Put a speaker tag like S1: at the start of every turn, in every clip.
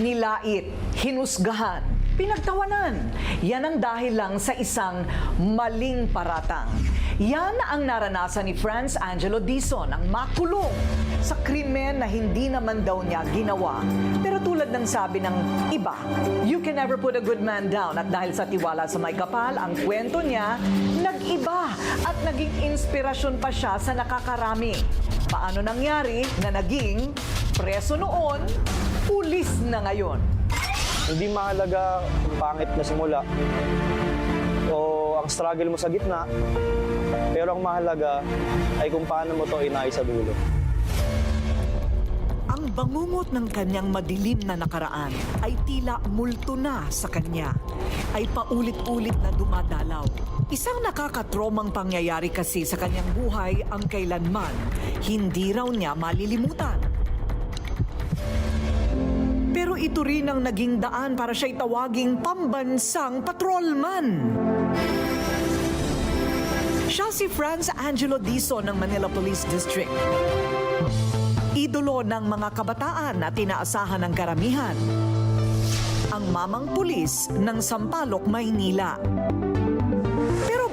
S1: nilait, hinusgahan, pinagtawanan. Yan ang dahil lang sa isang maling paratang. Yan ang naranasan ni Franz Angelo Dizon ang makulong sa krimen na hindi naman daw niya ginawa. Pero tulad ng sabi ng iba, you can never put a good man down at dahil sa tiwala sa may kapal, ang kwento niya nag-iba at naging inspirasyon pa siya sa nakakarami. Paano nangyari na naging preso noon, pulis na ngayon?
S2: Hindi mahalaga kung pangit na simula o ang struggle mo sa gitna. Pero ang mahalaga ay kung paano mo to inay sa dulo.
S1: Ang bangungot ng kanyang madilim na nakaraan ay tila multo na sa kanya. Ay paulit-ulit na dumadalaw. Isang nakakatromang pangyayari kasi sa kanyang buhay ang kailanman hindi raw niya malilimutan. Ito rin ang naging daan para siya'y tawaging pambansang patrolman. Siya si Franz Angelo Dizon ng Manila Police District. Idolo ng mga kabataan na tinaasahan ng karamihan. Ang mamang pulis ng Sampaloc, Maynila.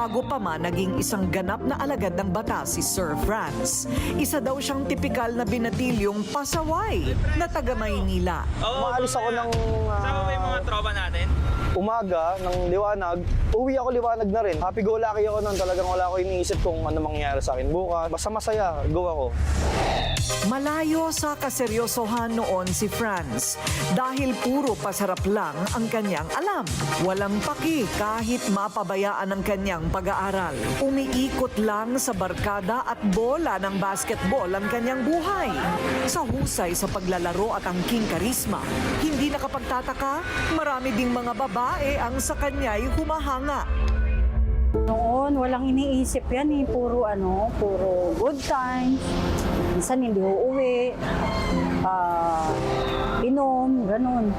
S1: Bago pa man naging isang ganap na alagad ng batas si Sir Franz, isa daw siyang tipikal na binatilyong pasaway na taga Maynila.
S3: Oo,
S2: Maalis ako ng, ah,
S3: Sama mo yung mga tropa natin?
S2: Umaga ng liwanag, uwi ako liwanag na rin. Happy go lucky ako nun. Talagang wala ako iniisip kung ano mangyayari sa akin bukas. Basta masaya, go ako.
S1: Malayo sa kaseryosohan noon si Franz dahil puro pasarap lang ang kanyang alam. Walang paki kahit mapabayaan ang kanyang pag-aaral. Umiikot lang sa barkada at bola ng basketball ang kanyang buhay. Sa husay sa paglalaro at angking karisma, hindi nakapagtataka, marami ding mga babae ang sa kanya'y humahanga.
S4: Noon, walang iniisip yan eh. Puro ano, puro good times. Minsan hindi uuwi. Ah, inom, ganun.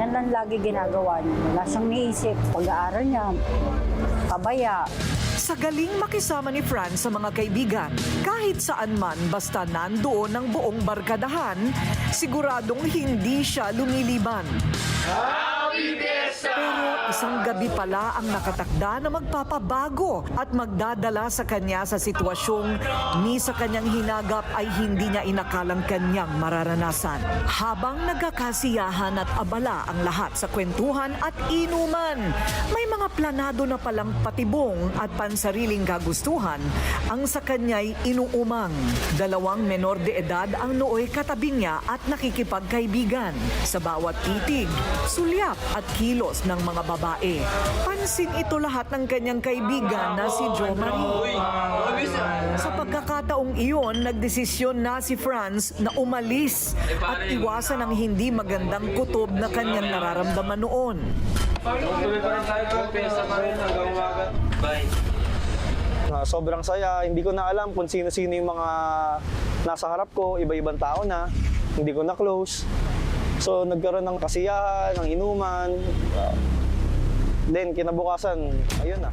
S4: Yan lang lagi ginagawa niya. Wala siyang niisip. Pag-aaral niya, pabaya.
S1: Sa galing makisama ni Franz sa mga kaibigan, kahit saan man basta nandoon ang buong barkadahan, siguradong hindi siya lumiliban. Pero isang gabi pala ang nakatakda na magpapabago at magdadala sa kanya sa sitwasyong ni sa kanyang hinagap ay hindi niya inakalang kanyang mararanasan. Habang nagkakasiyahan at abala ang lahat sa kwentuhan at inuman, may mga planado na palang patibong at pansariling kagustuhan ang sa kanya'y inuumang. Dalawang menor de edad ang nooy katabi niya at nakikipagkaibigan. Sa bawat titig, sulyap at kilos ng mga babae. Pansin ito lahat ng kanyang kaibigan na si Jo Marie. Sa pagkakataong iyon, nagdesisyon na si Franz na umalis at iwasan ang hindi magandang kutob na kanyang nararamdaman noon.
S2: Na sobrang saya. Hindi ko na alam kung sino-sino yung mga nasa harap ko. Iba-ibang tao na. Hindi ko na close. So nagkaroon ng kasiyahan, ng inuman. Uh, then kinabukasan, ayun na.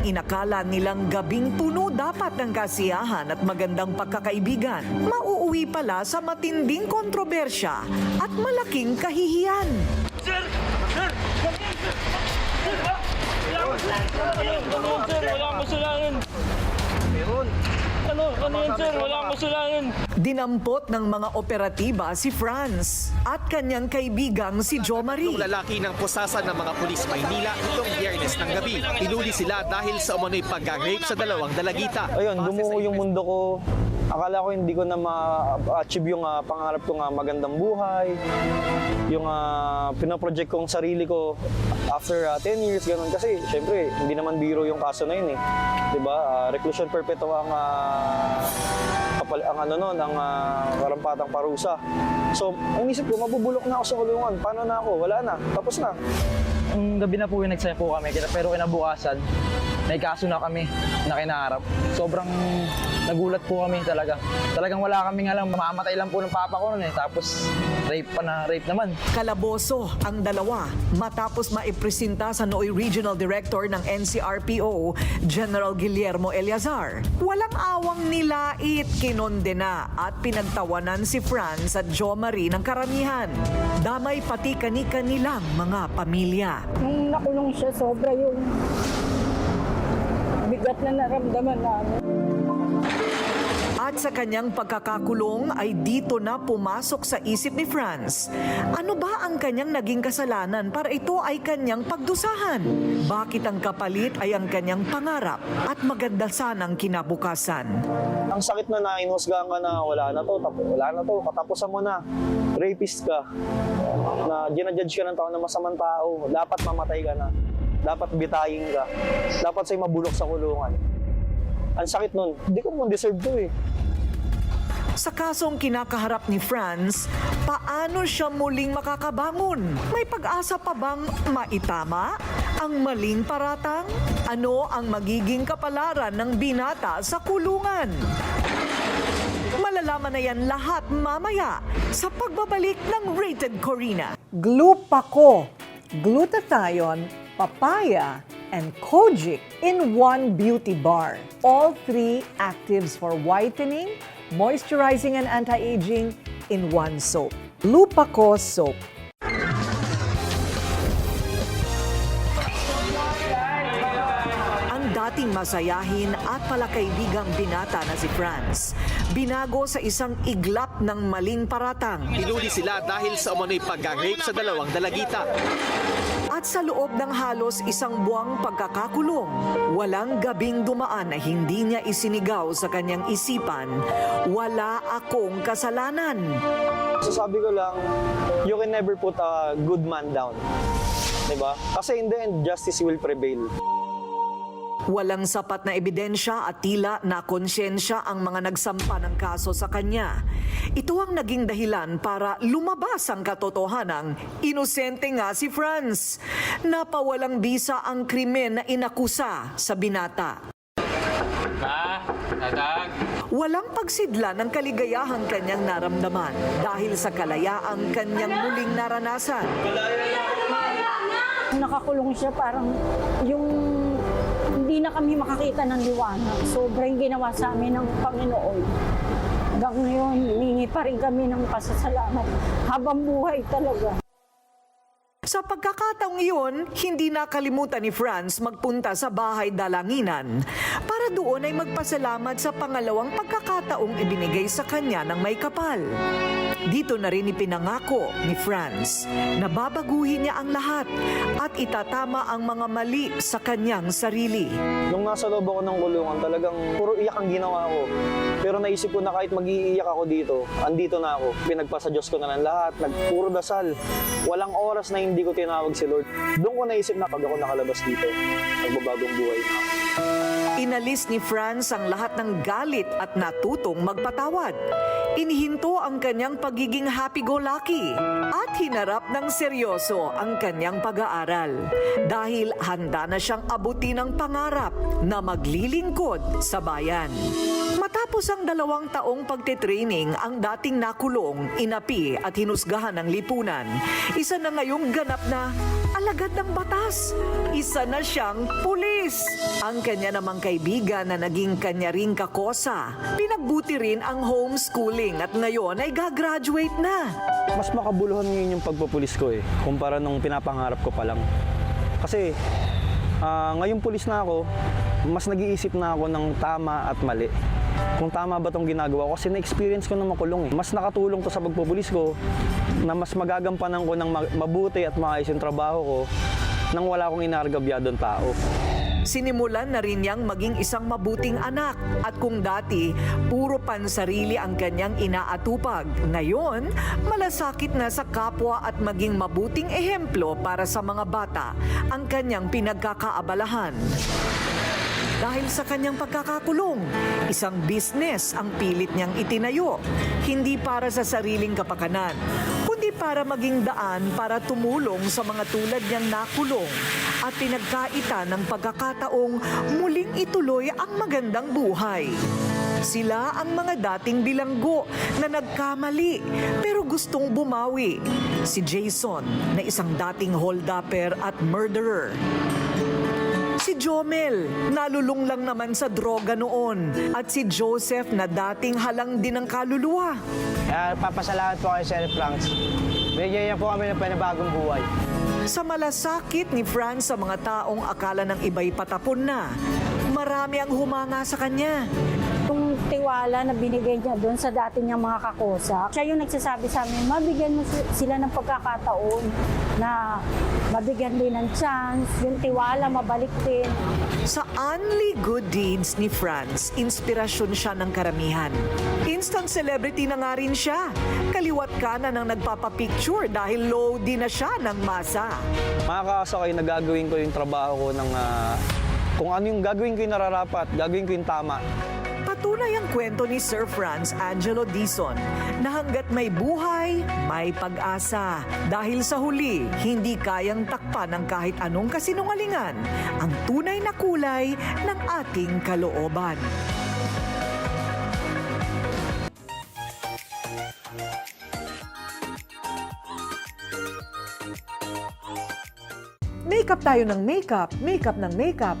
S1: Inakala nilang gabing puno dapat ng kasiyahan at magandang pagkakaibigan. Mauuwi pala sa matinding kontrobersya at malaking kahihiyan.
S3: Ano yun, sir? Wala akong kasalanan. Meron. Ano? Ano yun, sir? Wala akong kasalanan.
S1: Dinampot ng mga operatiba si Franz at kanyang kaibigang si Jo Marie.
S5: Yung lalaki ng pusasan ng mga pulis Maynila itong biyernes ng gabi. Inuli sila dahil sa umano'y pag-rape sa dalawang dalagita.
S2: Ayun, gumuho yung mundo ko. Akala ko hindi ko na ma-achieve yung ah, pangarap ko nga magandang buhay. Yung uh, pinaproject kong sarili ko after ah, 10 years, ganun. Kasi, syempre, hindi naman biro yung kaso na yun eh. ba? Ah, reclusion perpetua ang, ah, kapal, ang ano nun, ang ah, karampatang parusa. So, ang isip ko, mabubulok na ako sa kulungan. Paano na ako? Wala na. Tapos na.
S6: Ang gabi na po yung nagsaya po kami, pero kinabukasan, may kaso na kami na kinaharap. Sobrang nagulat po kami talaga. Talagang wala kaming alam, mamamatay lang po ng papa ko noon eh. Tapos rape pa na rape naman.
S1: Kalaboso ang dalawa matapos maipresenta sa Nooy Regional Director ng NCRPO, General Guillermo Eliazar. Walang awang nilait, kinondena at pinagtawanan si Franz at Jo Marie ng karamihan. Damay pati kani-kanilang mga pamilya.
S4: Nung nakulong siya, sobra yung bigat na naramdaman namin.
S1: At sa kanyang pagkakakulong ay dito na pumasok sa isip ni Franz. Ano ba ang kanyang naging kasalanan para ito ay kanyang pagdusahan? Bakit ang kapalit ay ang kanyang pangarap at maganda sanang kinabukasan?
S2: Ang sakit na na, inusgahan ka na, wala na to, tap- wala na to, katapusan mo na. Rapist ka. Na ginajudge ka ng tao na masamang tao. Dapat mamatay ka na. Dapat bitayin ka. Dapat sa'yo mabulok sa kulungan. Ang sakit nun. Hindi ko naman deserve to eh.
S1: Sa kasong kinakaharap ni Franz, paano siya muling makakabangon? May pag-asa pa bang maitama ang maling paratang? Ano ang magiging kapalaran ng binata sa kulungan? Malalaman na yan lahat mamaya sa pagbabalik ng Rated Corina.
S7: Glupaco, glutathione, papaya, and kojic in one beauty bar. All three actives for whitening, moisturizing, and anti-aging in one soap. Glupaco soap.
S1: Masayahin at palakaibigang binata na si Franz. Binago sa isang iglap ng maling paratang
S5: Pinuli sila dahil sa umano'y pag-rape sa dalawang dalagita.
S1: at sa loob ng halos isang buwang pagkakakulong, walang gabing dumaan na hindi niya isinigaw sa kanyang isipan, wala akong kasalanan.
S2: So sabi ko lang, you can never put a good man down. 'Di ba? Kasi in the end, justice will prevail.
S1: Walang sapat na ebidensya at tila na konsyensya ang mga nagsampa ng kaso sa kanya. Ito ang naging dahilan para lumabas ang katotohanang inosente nga si Franz. Napawalang bisa ang krimen na inakusa sa binata.
S3: Pa, tatag.
S1: Walang pagsidla ng kaligayahang kanyang naramdaman dahil sa kalayaang kanyang muling naranasan.
S4: Nakakulong siya, parang yung hindi na kami makakita ng liwanag. Sobrang ginawa sa amin ng Panginoon. Hanggang ngayon, hiningi pa rin kami ng pasasalamat habang buhay talaga.
S1: Sa pagkakataong iyon, hindi nakalimutan ni Franz magpunta sa bahay dalanginan para doon ay magpasalamat sa pangalawang pagkakataong ibinigay sa kanya ng may kapal. Dito na rin ipinangako ni Franz na babaguhin niya ang lahat at itatama ang mga mali sa kanyang sarili.
S2: Nung nasa loob ako ng kulungan, talagang puro iyak ang ginawa ko. Pero naisip ko na kahit mag-iiyak ako dito, andito na ako. Pinagpasa Diyos ko na lang lahat, nagpuro dasal. Walang oras na hindi ko tinawag si Lord. Doon ko naisip na pag ako nakalabas dito, nagbabagong buhay na ako.
S1: Inalis ni Franz ang lahat ng galit at natutong magpatawad. Inihinto ang kanyang pagiging happy-go-lucky at hinarap ng seryoso ang kanyang pag-aaral dahil handa na siyang abutin ang pangarap na maglilingkod sa bayan. Matapos ang dalawang taong pagtitraining, ang dating nakulong, inapi at hinusgahan ng lipunan, isa na ngayong ganap na alagad ng batas. Isa na siyang pulis. Ang kanya namang kaibigan na naging kanya ring kakosa, pinagbuti rin ang homeschooling at ngayon ay gagraduate na.
S2: Mas makabuluhan ngayon yung pagpupulis ko eh, kumpara nung pinapangarap ko pa lang. Kasi ah, ngayong pulis na ako, mas nag-iisip na ako ng tama at mali. Kung tama ba tong ginagawa ko kasi na-experience ko na makulong eh. Mas nakatulong to sa pagpupulis ko na mas magagampanan ko ng ma- mabuti at maayos yung trabaho ko nang wala akong inargabyadong tao.
S1: Sinimulan na rin niyang maging isang mabuting anak at kung dati puro pansarili ang kanyang inaatupag, ngayon malasakit na sa kapwa at maging mabuting ehemplo para sa mga bata ang kanyang pinagkakaabalahan. Dahil sa kanyang pagkakakulong, isang business ang pilit niyang itinayo. Hindi para sa sariling kapakanan, kundi para maging daan para tumulong sa mga tulad niyang nakulong at pinagkaita ng pagkakataong muling ituloy ang magandang buhay. Sila ang mga dating bilanggo na nagkamali pero gustong bumawi. Si Jason na isang dating holdupper at murderer. Jomel, nalulung lang naman sa droga noon. At si Joseph na dating halang din ng kaluluwa.
S8: Kaya papasalamat po kay Sir Franks. Bigyan niya po kami ng panibagong buhay.
S1: Sa malasakit ni Franz sa mga taong akala ng iba'y patapon na, marami ang humanga sa kanya.
S4: Tiwala na binigay niya doon sa dati niyang mga kakosak, siya yung nagsasabi sa amin, mabigyan mo si- sila ng pagkakataon na mabigyan din ng chance, yung tiwala mabalik din.
S1: Sa only good deeds ni Franz, inspirasyon siya ng karamihan. Instant celebrity na nga rin siya. Kaliwat kanan ang nagpapapicture dahil low din na siya ng masa.
S2: Mga kakasakay na gagawin ko yung trabaho ko ng ah, kung ano yung gagawin ko yung nararapat, gagawin ko yung tama.
S1: Patunay ang kwento ni Sir Franz Angelo Dizon na hanggat may buhay, may pag-asa. Dahil sa huli, hindi kayang takpan ng kahit anong kasinungalingan ang tunay na kulay ng ating kalooban.
S7: Makeup tayo ng makeup, makeup ng makeup.